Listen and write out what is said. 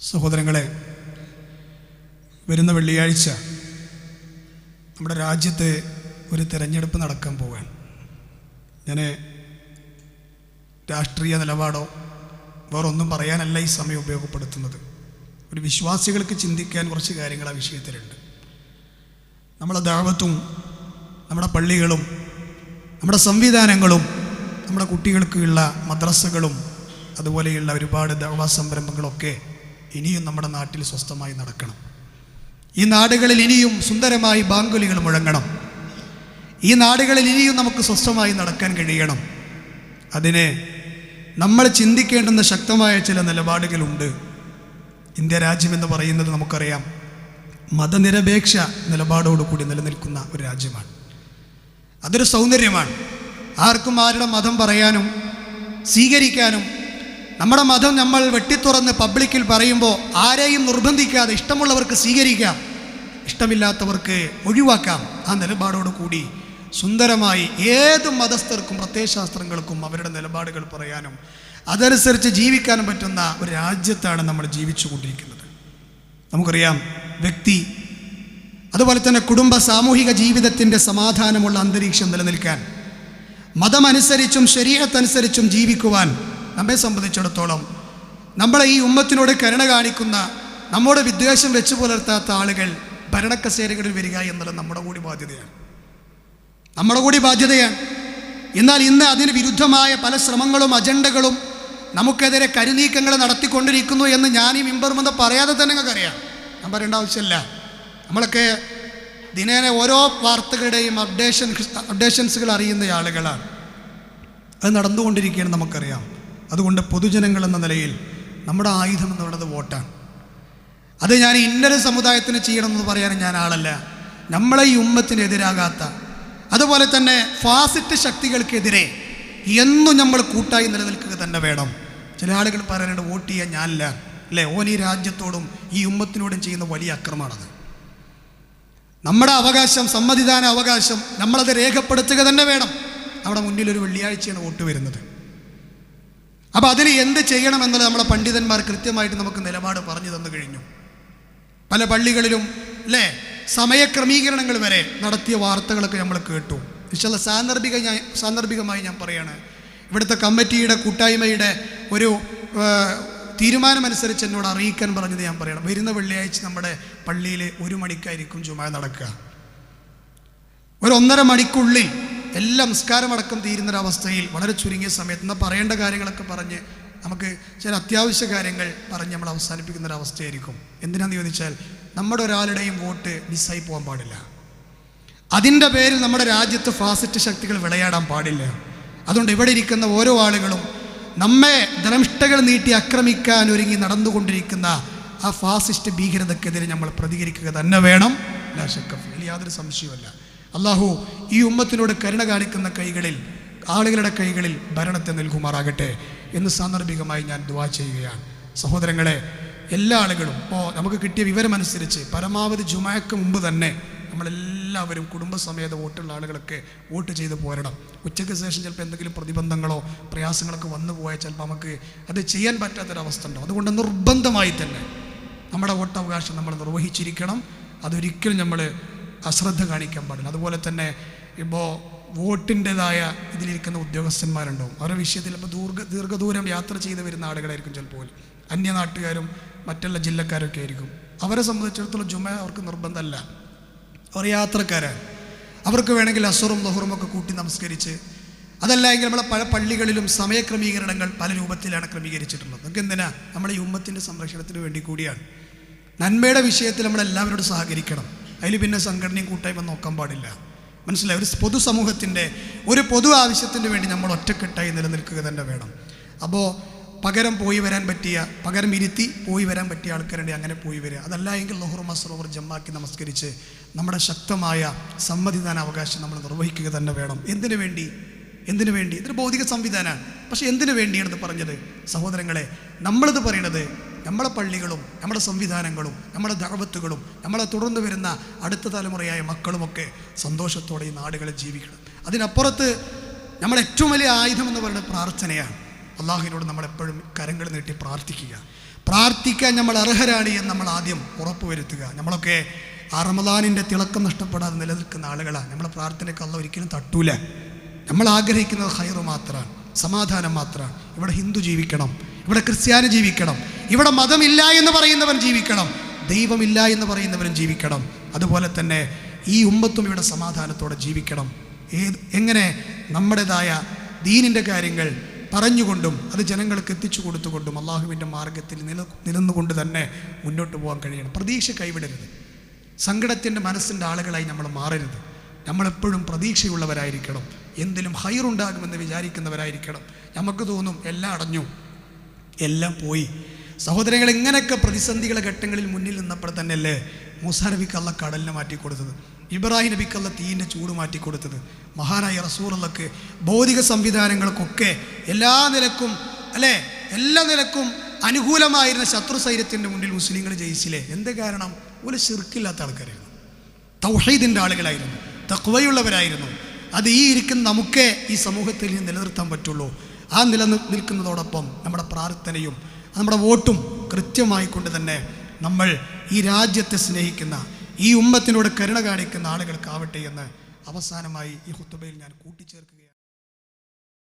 സഹോദരങ്ങളെ വരുന്ന വെള്ളിയാഴ്ച നമ്മുടെ രാജ്യത്തെ ഒരു തിരഞ്ഞെടുപ്പ് നടക്കാൻ പോവാൻ ഞാൻ രാഷ്ട്രീയ നിലപാടോ വേറൊന്നും പറയാനല്ല ഈ സമയം ഉപയോഗപ്പെടുത്തുന്നത്. ഒരു വിശ്വാസികൾക്ക് ചിന്തിക്കാൻ കുറച്ച് കാര്യങ്ങൾ ആ വിഷയത്തിലുണ്ട്. നമ്മുടെ ദാവത്തും നമ്മുടെ പള്ളികളും നമ്മുടെ സംവിധാനങ്ങളും നമ്മുടെ കുട്ടികൾക്കുള്ള മദ്രസകളും അതുപോലെയുള്ള ഒരുപാട് ദാവാ സംരംഭങ്ങളൊക്കെ ഇനിയും നമ്മുടെ നാട്ടിൽ സ്വസ്ഥമായി നടക്കണം. ഈ നാടുകളിൽ ഇനിയും സുന്ദരമായി ബാങ്കുലികൾ മുഴങ്ങണം. ഈ നാടുകളിൽ ഇനിയും നമുക്ക് സ്വസ്ഥമായി നടക്കാൻ കഴിയണം. അതിനെ നമ്മൾ ചിന്തിക്കേണ്ടുന്ന ശക്തമായ ചില നിലപാടുകളുണ്ട്. ഇന്ത്യ രാജ്യമെന്ന് പറയുന്നത് നമുക്കറിയാം. മതനിരപേക്ഷ നിലപാടോടുകൂടി നിലനിൽക്കുന്ന ഒരു രാജ്യമാണ്. അതൊരു സൗന്ദര്യമാണ്. ആർക്കും ആരുടെ മതം പറയാനും സ്വീകരിക്കാനും നമ്മുടെ മതം നമ്മൾ വെട്ടിത്തുറന്ന് പബ്ലിക്കിൽ പറയുമ്പോൾ ആരെയും നിർബന്ധിക്കാതെ ഇഷ്ടമുള്ളവർക്ക് സ്വീകരിക്കാം. ഇഷ്ടമില്ലാത്തവർക്ക് ഒഴിവാക്കാം. ആ നിലപാടോട് കൂടി സുന്ദരമായി ഏത് മതസ്ഥർക്കും പ്രത്യയശാസ്ത്രങ്ങൾക്കും അവരുടെ നിലപാടുകൾ പറയാനും അതനുസരിച്ച് ജീവിക്കാനും പറ്റുന്ന ഒരു രാജ്യത്താണ് നമ്മൾ ജീവിച്ചു കൊണ്ടിരിക്കുന്നത് നമുക്കറിയാം വ്യക്തി അതുപോലെ തന്നെ കുടുംബ സാമൂഹിക ജീവിതത്തിന്റെ സമാധാനമുള്ള അന്തരീക്ഷം നിലനിൽക്കാൻ മതമനുസരിച്ചും ശരീരത്തനുസരിച്ചും ജീവിക്കുവാൻ നമ്മെ സംബന്ധിച്ചിടത്തോളം നമ്മളെ ഈ ഉമ്മത്തിനോട് കരുണ കാണിക്കുന്ന നമ്മുടെ വിദ്വേഷം വെച്ചു പുലർത്താത്ത ആളുകൾ ഭരണക്കസേരകളിൽ വരിക എന്നുള്ളത് നമ്മുടെ കൂടി ബാധ്യതയാണ്. നമ്മുടെ കൂടി ബാധ്യതയാണ്. എന്നാൽ ഇന്ന് അതിന് വിരുദ്ധമായ പല ശ്രമങ്ങളും അജണ്ടകളും നമുക്കെതിരെ കരുനീക്കങ്ങൾ നടത്തിക്കൊണ്ടിരിക്കുന്നു എന്ന് ഞാൻ ഈ മിമ്പർമെന്ന് പറയാതെ തന്നെ നിങ്ങൾക്കറിയാം ഞാൻ പറയേണ്ട ആവശ്യമില്ല. നമ്മളൊക്കെ ദിനേന ഓരോ വാർത്തകളുടെയും അപ്ഡേഷൻ അപ്ഡേഷൻസുകൾ അറിയുന്ന ആളുകളാണ്. അത് നടന്നുകൊണ്ടിരിക്കുകയാണ് നമുക്കറിയാം. അതുകൊണ്ട് പൊതുജനങ്ങൾ എന്ന നിലയിൽ നമ്മുടെ ആയുധം എന്ന് പറയുന്നത് വോട്ടാണ്. അത് ഞാൻ ഇന്നൊരു സമുദായത്തിന് ചെയ്യണമെന്ന് പറയാൻ ഞാൻ ആളല്ല. നമ്മളെ ഈ ഉമ്മത്തിനെതിരാകാത്ത അതുപോലെ തന്നെ ഫാസിസ്റ്റ് ശക്തികൾക്കെതിരെ എന്നും നമ്മൾ കൂട്ടായി നിലനിൽക്കുക തന്നെ വേണം. ചില ആളുകൾ പറയാനുണ്ട് വോട്ട് ചെയ്യാൻ ഞാനില്ല. അല്ലേ? ഓൻ ഈ രാജ്യത്തോടും ഈ ഉമ്മത്തിനോടും ചെയ്യുന്ന വലിയ അക്രമമാണത്. നമ്മുടെ അവകാശം സമ്മതിദാന അവകാശം നമ്മളത് രേഖപ്പെടുത്തുക തന്നെ വേണം. നമ്മുടെ മുന്നിൽ ഒരു വെള്ളിയാഴ്ചയാണ് വോട്ട് വരുന്നത്. അപ്പോൾ അതിന് എന്ത് ചെയ്യണമെന്നുള്ളത് നമ്മളെ പണ്ഡിതന്മാർ കൃത്യമായിട്ട് നമുക്ക് നിലപാട് പറഞ്ഞു തന്നു കഴിഞ്ഞു. പല പള്ളികളിലും അല്ലേ? സമയക്രമീകരണങ്ങൾ വരെ നടത്തിയ വാർത്തകളൊക്കെ നമ്മൾ കേട്ടു. വിശാല സാന്ദർഭിക ഞാൻ സാന്ദർഭികമായി ഞാൻ പറയാണ്. ഇവിടുത്തെ കമ്മിറ്റിയുടെ കൂട്ടായ്മയുടെ ഒരു തീരുമാനമനുസരിച്ച് എന്നോട് അറിയിക്കാൻ പറഞ്ഞത് ഞാൻ പറയണം. വരുന്ന വെള്ളിയാഴ്ച നമ്മുടെ പള്ളിയിൽ ഒരു മണിക്കായിരിക്കും ചുമ നടക്കുക. ഒരു ഒന്നര മണിക്കുള്ളിൽ എല്ലാം നിസ്കാരമടക്കം തീരുന്നൊരവസ്ഥയിൽ വളരെ ചുരുങ്ങിയ സമയത്ത് എന്നാൽ പറയേണ്ട കാര്യങ്ങളൊക്കെ പറഞ്ഞ് നമുക്ക് ചില അത്യാവശ്യ കാര്യങ്ങൾ പറഞ്ഞ് നമ്മൾ അവസാനിപ്പിക്കുന്ന ഒരു അവസ്ഥയായിരിക്കും എന്തിനാന്ന് ചോദിച്ചാൽ നമ്മുടെ ഒരാളുടെയും വോട്ട് മിസ്സായി പോകാൻ പാടില്ല. അതിന്റെ പേരിൽ നമ്മുടെ രാജ്യത്ത് ഫാസിസ്റ്റ് ശക്തികൾ വിളയാടാൻ പാടില്ല. അതുകൊണ്ട് ഇവിടെ ഇരിക്കുന്ന ഓരോ ആളുകളും നമ്മെ ധനമിഷ്ടകൾ നീട്ടി ആക്രമിക്കാൻ ഒരുങ്ങി നടന്നുകൊണ്ടിരിക്കുന്ന ആ ഫാസിസ്റ്റ് ഭീകരതക്കെതിരെ നമ്മൾ പ്രതികരിക്കുക തന്നെ വേണം. യാതൊരു സംശയമല്ല അള്ളാഹു ഈ ഉമ്മത്തിനോട് കരുണ കാണിക്കുന്ന കൈകളിൽ ആളുകളുടെ കൈകളിൽ ഭരണത്തെ നൽകുമാറാകട്ടെ എന്ന് സാന്ദർഭികമായി ഞാൻ ദുവാ ചെയ്യുകയാണ്. സഹോദരങ്ങളെ എല്ലാ ആളുകളും ഇപ്പോൾ നമുക്ക് കിട്ടിയ വിവരമനുസരിച്ച് പരമാവധി ജുമാക്ക് മുമ്പ് തന്നെ നമ്മളെല്ലാവരും കുടുംബസമേത വോട്ടുള്ള ആളുകളൊക്കെ വോട്ട് ചെയ്ത് പോരണം. ഉച്ചയ്ക്ക് ശേഷം ചിലപ്പോൾ എന്തെങ്കിലും പ്രതിബന്ധങ്ങളോ പ്രയാസങ്ങളൊക്കെ വന്നു പോയാൽ ചിലപ്പോൾ നമുക്ക് അത് ചെയ്യാൻ പറ്റാത്തൊരവസ്ഥ ഉണ്ടാവും. അതുകൊണ്ട് നിർബന്ധമായി തന്നെ നമ്മുടെ വോട്ടവകാശം നമ്മൾ നിർവഹിച്ചിരിക്കണം. അതൊരിക്കലും നമ്മൾ അശ്രദ്ധ കാണിക്കാൻ പാടില്ല. അതുപോലെ തന്നെ ഇപ്പോൾ വോട്ടിന്റെതായ ഇതിലിരിക്കുന്ന ഉദ്യോഗസ്ഥന്മാരുണ്ടാവും. അവരുടെ വിഷയത്തിൽ ഇപ്പോൾ ദീർഘ ദീർഘദൂരം യാത്ര ചെയ്ത് വരുന്ന ആളുകളായിരിക്കും ചിലപ്പോൾ. അന്യനാട്ടുകാരും മറ്റുള്ള ജില്ലക്കാരൊക്കെ ആയിരിക്കും. അവരെ സംബന്ധിച്ചിടത്തോളം ജുമ അവർക്ക് നിർബന്ധമല്ല. അവർ യാത്രക്കാരാണ്. അവർക്ക് വേണമെങ്കിൽ അസുറും ലഹുറും ഒക്കെ കൂട്ടി നമസ്കരിച്ച് അതല്ല എങ്കിൽ നമ്മളെ പല പള്ളികളിലും സമയക്രമീകരണങ്ങൾ പല രൂപത്തിലാണ് ക്രമീകരിച്ചിട്ടുള്ളത്. നമുക്ക് എന്തിനാ? നമ്മുടെ ഈ ഉമ്മത്തിന്റെ സംരക്ഷണത്തിന് വേണ്ടി കൂടിയാണ്. നന്മയുടെ വിഷയത്തിൽ നമ്മളെല്ലാവരോടും സഹകരിക്കണം. അതിൽ പിന്നെ സംഘടനയും കൂട്ടായ്മ നോക്കാൻ പാടില്ല. മനസ്സിലായി? ഒരു പൊതുസമൂഹത്തിന്റെ ഒരു പൊതു ആവശ്യത്തിന് വേണ്ടി നമ്മൾ ഒറ്റക്കെട്ടായി നിലനിൽക്കുക തന്നെ വേണം. അപ്പോൾ പകരം പോയി വരാൻ പറ്റിയ പകരം ഇരുത്തി പോയി വരാൻ പറ്റിയ ആൾക്കാരുണ്ട് അങ്ങനെ പോയി വരിക. അതല്ല എങ്കിൽ മസ്റോവർ ജമ്മാക്കി നമസ്കരിച്ച് നമ്മുടെ ശക്തമായ സമ്മതിദാന അവകാശം നമ്മൾ നിർവഹിക്കുക തന്നെ വേണം. എന്തിനു വേണ്ടി? എന്തിനു വേണ്ടി? ഇതൊരു ഭൗതിക സംവിധാനമാണ്. പക്ഷേ എന്തിനു വേണ്ടിയാണ് ഇത് പറഞ്ഞത്? സഹോദരങ്ങളെ നമ്മളിത് പറയണത് നമ്മളെ പള്ളികളും നമ്മുടെ സംവിധാനങ്ങളും നമ്മുടെ ദഹവത്തുകളും നമ്മളെ തുടർന്ന് വരുന്ന അടുത്ത തലമുറയായ മക്കളുമൊക്കെ സന്തോഷത്തോടെ ഈ നാടുകളിൽ ജീവിക്കണം. അതിനപ്പുറത്ത് നമ്മുടെ ഏറ്റവും വലിയ ആയുധം എന്ന് പറയുന്നത് പ്രാർത്ഥനയാണ്. അള്ളാഹുവിനോട് നമ്മളെപ്പോഴും കരങ്ങൾ നീട്ടി പ്രാർത്ഥിക്കുക. പ്രാർത്ഥിക്കാൻ നമ്മൾ അർഹരാണ് എന്ന് നമ്മൾ ആദ്യം ഉറപ്പുവരുത്തുക. നമ്മളൊക്കെ ആ റമദാനിന്റെ തിളക്കം നഷ്ടപ്പെടാതെ നിലനിൽക്കുന്ന ആളുകളാണ്. നമ്മളെ പ്രാർത്ഥനയ്ക്ക് അള്ള ഒരിക്കലും തട്ടൂല. നമ്മൾ ആഗ്രഹിക്കുന്നത് ഹൈറ് മാത്രമാണ് സമാധാനം മാത്രമാണ്. ഇവിടെ ഹിന്ദു ജീവിക്കണം. ഇവിടെ ക്രിസ്ത്യാനി ജീവിക്കണം. ഇവിടെ മതമില്ല എന്ന് പറയുന്നവൻ ജീവിക്കണം. ദൈവമില്ല എന്ന് പറയുന്നവരും ജീവിക്കണം. അതുപോലെ തന്നെ ഈ ഉമ്മത്തും ഇവിടെ സമാധാനത്തോടെ ജീവിക്കണം. ഏത് എങ്ങനെ? നമ്മുടേതായ ദീനിന്റെ കാര്യങ്ങൾ പറഞ്ഞുകൊണ്ടും അത് ജനങ്ങൾക്ക് എത്തിച്ചു കൊടുത്തുകൊണ്ടും അള്ളാഹുവിന്റെ മാർഗത്തിൽ നില നിലന്നുകൊണ്ട് തന്നെ മുന്നോട്ട് പോകാൻ കഴിയണം. പ്രതീക്ഷ കൈവിടരുത്. സങ്കടത്തിന്റെ മനസ്സിന്റെ ആളുകളായി നമ്മൾ മാറരുത്. നമ്മളെപ്പോഴും പ്രതീക്ഷയുള്ളവരായിരിക്കണം. എന്തിലും ഹൈറുണ്ടാകുമെന്ന് വിചാരിക്കുന്നവരായിരിക്കണം. നമുക്ക് തോന്നും എല്ലാം അടഞ്ഞു. എല്ലാം പോയി. സഹോദരങ്ങൾ എങ്ങനെയൊക്കെ പ്രതിസന്ധികളെ ഘട്ടങ്ങളിൽ മുന്നിൽ നിന്നപ്പോൾ തന്നെയല്ലേ മൂസാ നബിക്ക് അല്ല കടലിനെ മാറ്റി കൊടുത്തത് ഇബ്രാഹിം നബിക്ക് അല്ല തീയിന്റെ ചൂട് മാറ്റി കൊടുത്തത് മഹാനായ റസൂറുള്ളക്ക് ഭൗതിക സംവിധാനങ്ങൾക്കൊക്കെ എല്ലാ നിലക്കും അല്ലേ? എല്ലാ നിലക്കും അനുകൂലമായിരുന്ന ശത്രു സൈന്യത്തിന്റെ മുന്നിൽ മുസ്ലിങ്ങൾ ജയിച്ചില്ലേ? എന്ത് കാരണം? ഒരു ശിർക്കില്ലാത്ത ആൾക്കാരായിരുന്നു. തൗഹീദിന്റെ ആളുകളായിരുന്നു. തക്വയുള്ളവരായിരുന്നു അത് ഈ ഇരിക്കുന്ന നമുക്കേ ഈ സമൂഹത്തിൽ നിലനിർത്താൻ പറ്റുള്ളൂ. ആ നിലനിൽക്കുന്നതോടൊപ്പം നമ്മുടെ പ്രാർത്ഥനയും നമ്മുടെ വോട്ടും കൃത്യമായി കൊണ്ട് തന്നെ നമ്മൾ ഈ രാജ്യത്തെ സ്നേഹിക്കുന്ന ഈ ഉമ്മത്തിനോട് കരുണ കാണിക്കുന്ന ആളുകൾക്കാവട്ടെ എന്ന് അവസാനമായി ഈ ഹുത്തുബയിൽ ഞാൻ കൂട്ടിച്ചേർക്കുകയാണ്.